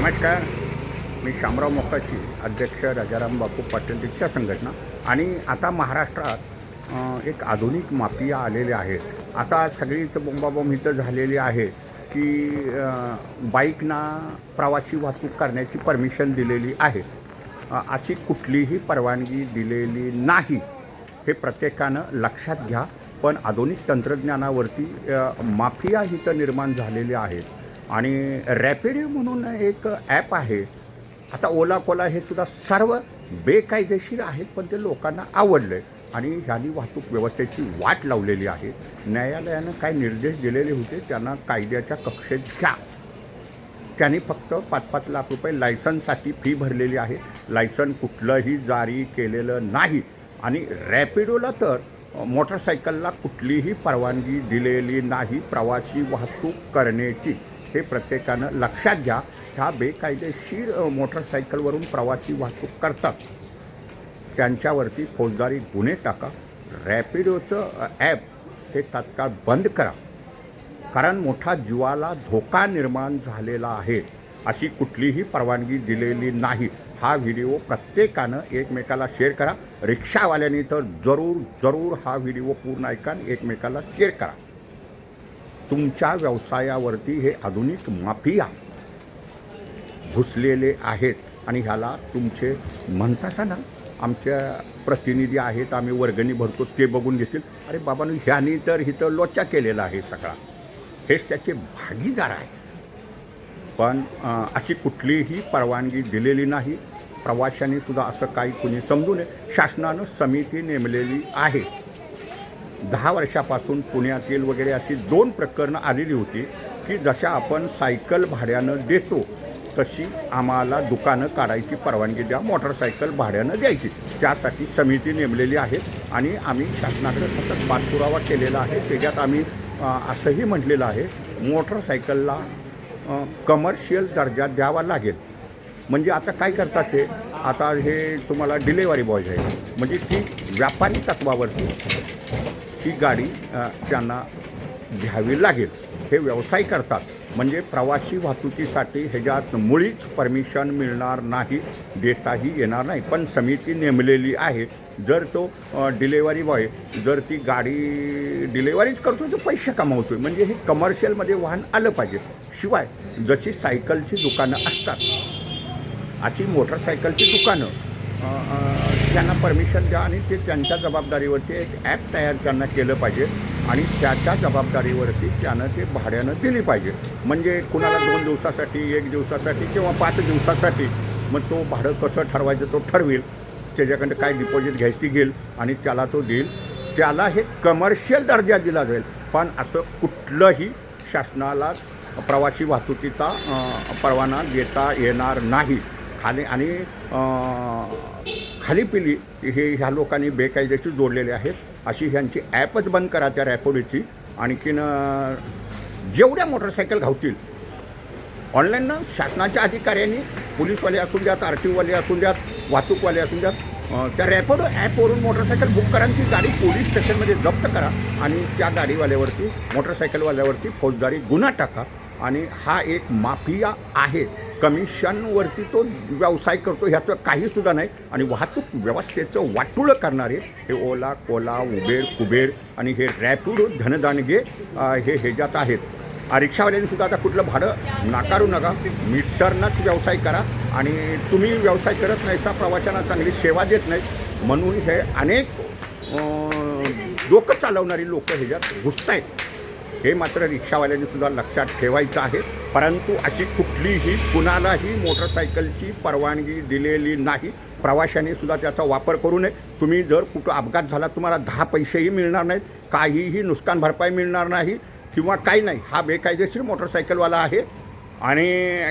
नमस्कार. मी शामराव मोकाशी अध्यक्ष राजाराम बापू पाटील रिक्षा संघटना. आणि आता महाराष्ट्रात एक आधुनिक माफिया आलेले आहेत. आता सगळीच बोंबाबोंब इथं झालेली आहे की बाईकना प्रवासी वाहतूक करण्याची परमिशन दिलेली आहे. अशी कुठलीही परवानगी दिलेली नाही हे प्रत्येकानं लक्षात घ्या. पण आधुनिक तंत्रज्ञानावरती माफिया इथं निर्माण झालेली आहेत. आणि रॅपिडो म्हणून एक ॲप आहे. आता ओला कोला हे सुद्धा सर्व बेकायदेशीर आहेत पण ते लोकांना आवडलं. आहे आणि ह्यांनी वाहतूक व्यवस्थेची वाट लावलेली आहे. न्यायालयानं काय निर्देश दिलेले होते त्यांना कायद्याच्या कक्षेत घ्या. त्यांनी फक्त पाच पाच लाख रुपये लायसनसाठी फी भरलेली आहे. लायसन कुठलंही जारी केलेलं नाही. आणि रॅपिडोला तर मोटरसायकलला कुठलीही परवानगी दिलेली नाही प्रवासी वाहतूक करण्याची. हे प्रत्येकानं लक्षात घ्या ह्या बेकायदेशीर मोटरसायकलवरून प्रवासी वाहतूक करतात. त्यांच्यावरती फौजदारी गुन्हे टाका रॅपिडोचं ॲप हे तात्काळ बंद करा. कारण मोठा जीवाला धोका निर्माण झालेला आहे अशी कुठलीही परवानगी दिलेली नाही. हा व्हिडिओ प्रत्येकानं एकमेकाला शेअर करा. रिक्षावाल्याने तर जरूर जरूर हा व्हिडिओ पूर्ण ऐका एकमेकाला शेअर करा. तुमच्या व्यवसायावरती हे आधुनिक माफिया घुसलेले आहेत आणि ह्याला तुमचे म्हणतासा ना आमच्या प्रतिनिधी आहेत आम्ही वर्गणी भरतो ते बघून घेतील. अरे बाबांनो ह्यानी तर इथं लोचा केलेला आहे सगळा. हेच त्याचे भागीदार आहे पण अशी कुठलीही परवानगी दिलेली नाही. प्रवाशांनी सुद्धा असं काही कुणी समजू नये. शासनानं समिती नेमलेली आहे. दहा वर्षापासून पुण्यातील वगैरे अशी दोन प्रकरणं आलेली होती की जशा आपण सायकल भाड्यानं देतो तशी आम्हाला दुकानं काढायची परवानगी द्या मोटरसायकल भाड्यानं द्यायची. त्यासाठी समिती नेमलेली आहे आणि आम्ही शासनाकडे सतत पाठपुरावा केलेला आहे. त्याच्यात आम्ही असंही म्हटलेलं आहे मोटरसायकलला कमर्शियल दर्जा द्यावा लागेल. म्हणजे आता काय करतात हे? आता हे तुम्हाला डिलेवरी बॉयज आहे म्हणजे ती व्यापारी तत्वावरती ही गाडी त्यांना घ्यावी लागेल. हे व्यवसाय करतात. म्हणजे प्रवासी वाहतुकीसाठी ह्याच्यात मुळीच परमिशन मिळणार नाही देताही येणार नाही. पण समिती नेमलेली आहे. जर तो डिलेवरी बॉय जर ती गाडी डिलेवरीच करतो तर पैसे कमावतो आहे म्हणजे हे कमर्शियलमध्ये वाहन आलं पाहिजे. शिवाय जशी सायकलची दुकानं असतात अशी मोटरसायकलची दुकानं त्यांना परमिशन द्या आणि ते त्यांच्या जबाबदारीवरती एक ॲप तयार त्यांना केलं पाहिजे आणि त्याच्या जबाबदारीवरती त्यानं ते भाड्यानं दिली पाहिजे. म्हणजे कुणाला दोन दिवसासाठी एक दिवसासाठी किंवा पाच दिवसासाठी मग तो भाडं कसं ठरवायचं तो ठरवेल. त्याच्याकडं काय डिपॉझिट घ्यायची घेईल आणि त्याला तो देईल. त्याला हे कमर्शियल दर्जा दिला जाईल. पण असं कुठलंही शासनाला प्रवासी वाहतुकीचा परवाना देता येणार नाही. खाली आणि खाली पिली. हे ह्या लोकांनी बेकायदेशीर जोडलेले आहेत. अशी ह्यांची ॲपच बंद करा त्या रॅपोडीची. आणखीन जेवढ्या मोटरसायकल घावतील ऑनलाईननं शासनाच्या अधिकाऱ्यांनी पोलीसवाले असू द्यात आर टी ओवाले असू द्यात वाहतूकवाले असू द्यात त्या रॅपिडो ॲपवरून मोटरसायकल बुक करा ती गाडी पोलीस स्टेशनमध्ये जप्त करा आणि त्या गाडीवाल्यावरती मोटरसायकलवाल्यावरती फौजदारी गुन्हा टाका. आणि हा एक माफिया आहे. कमिशनवरती तो व्यवसाय करतो ह्याचं काहीसुद्धा नाही. आणि वाहतूक व्यवस्थेचं वाटुळं करणारे हे ओला कोला उबेर कुबेर आणि हे रॅपिडो धनदानगे हे ह्याच्यात आहेत. रिक्षावाल्यांनीसुद्धा सुद्धा आता कुठलं भाडं नाकारू नका. मीटरनंच व्यवसाय करा. आणि तुम्ही व्यवसाय करत नाहीसा प्रवाशांना चांगली सेवा देत नाही. म्हणून हे अनेक लोकं डोकं चालवणारी लोक ह्याच्यात घुसत आहेत हे मात्र रिक्षावाल्यांनी सुद्धा लक्षात ठेवायचं आहे. परंतु अशी कुठलीही कुणालाही मोटरसायकलची परवानगी दिलेली नाही. प्रवाशांनी सुद्धा त्याचा वापर करू नये. तुम्ही जर कुठं अपघात झाला तुम्हाला दहा पैसेही मिळणार नाहीत काहीही नुकसान भरपाई मिळणार नाही किंवा काही नाही. हा बेकायदेशीर मोटरसायकलवाला आहे आणि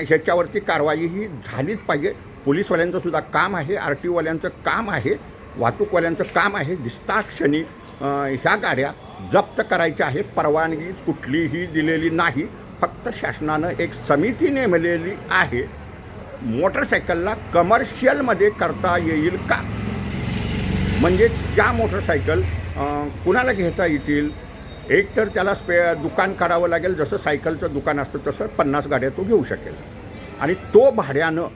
ह्याच्यावरती कारवाईही झालीच पाहिजे. पोलीसवाल्यांचं सुद्धा काम आहे आर टी ओवाल्यांचं काम आहे वाहतूकवाल्यांचं काम आहे. दिसता क्षणी ह्या गाड्या जप्त करायच्या आहेत. परवानगी कुठलीही दिलेली नाही. फक्त शासनानं एक समिती नेमलेली आहे. मोटरसायकलला कमर्शियलमध्ये करता येईल का? म्हणजे त्या मोटरसायकल कुणाला घेता येतील? एक तर त्याला स्पे दुकान काढावं लागेल. जसं सायकलचं दुकान असतं तसं पन्नास गाड्या तो घेऊ शकेल. आणि तो भाड्यानं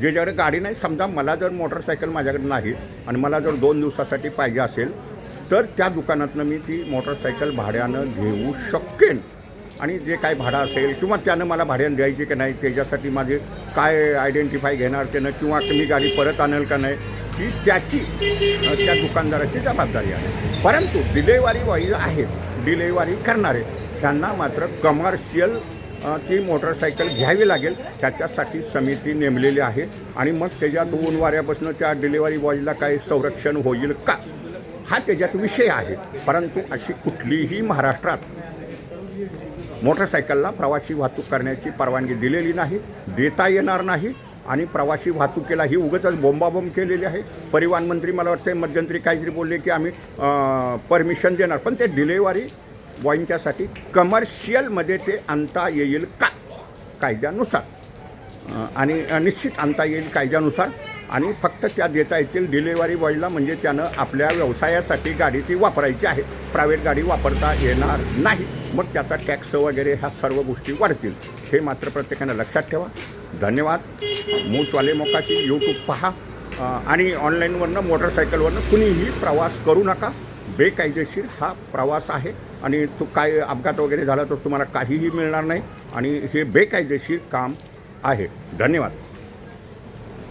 जे ज्याकडे गाडी नाही समजा मला जर मोटरसायकल माझ्याकडे नाही आणि मला जर दोन दिवसासाठी पाहिजे असेल तर त्या दुकानातनं मी ती मोटरसायकल भाड्यानं घेऊ शकेन. आणि जे काय भाडं असेल किंवा त्यानं मला भाड्यानं द्यायची की नाही त्याच्यासाठी माझे काय आयडेंटिफाय घेणार त्यानं किंवा मी गाडी परत आणेल का नाही ही त्याची त्या दुकानदाराची जबाबदारी आहे. परंतु डिलेवरी वाईज आहेत डिलेवरी करणारे त्यांना मात्र कमर्शियल ती मोटरसायकल घ्यावी लागेल त्याच्यासाठी समिती नेमलेली आहे. आणि मग त्याच्या दोन वाऱ्यापासून त्या डिलेवरी बॉयला काही संरक्षण होईल का? हा त्याच्यात विषय आहे. परंतु अशी कुठलीही महाराष्ट्रात मोटरसायकलला प्रवासी वाहतूक करण्याची परवानगी दिलेली नाही देता येणार नाही आणि प्रवासी वाहतुकीला ही उगतच बोंबाबोंब केलेली आहे. परिवहन मंत्री मला वाटतं मध्यंतरी काहीतरी बोलले की आम्ही परमिशन देणार. पण ते डिलेवरी बॉईंच्यासाठी कमर्शियलमध्ये ते आणता येईल का? कायद्यानुसार. आणि निश्चित आणता येईल कायद्यानुसार. आणि फक्त त्या देता येतील डिलेवरी बॉयला म्हणजे त्यानं आपल्या व्यवसायासाठी गाडी ती वापरायची आहे. प्रायव्हेट गाडी वापरता येणार नाही. मग त्याचा टॅक्स वगैरे ह्या सर्व गोष्टी वाढतील. हे मात्र प्रत्येकानं लक्षात ठेवा. धन्यवाद. मूचवाले मोकाची यूट्यूब पहा. आणि ऑनलाईनवरनं मोटरसायकलवरनं कुणीही प्रवास करू नका. बेकायदेशीर हा प्रवास आहे. आणि तो काय अपघात वगैरे झाला तर तुम्हाला काहीही मिळणार नाही. आणि हे बेकायदेशीर काम आहे. धन्यवाद.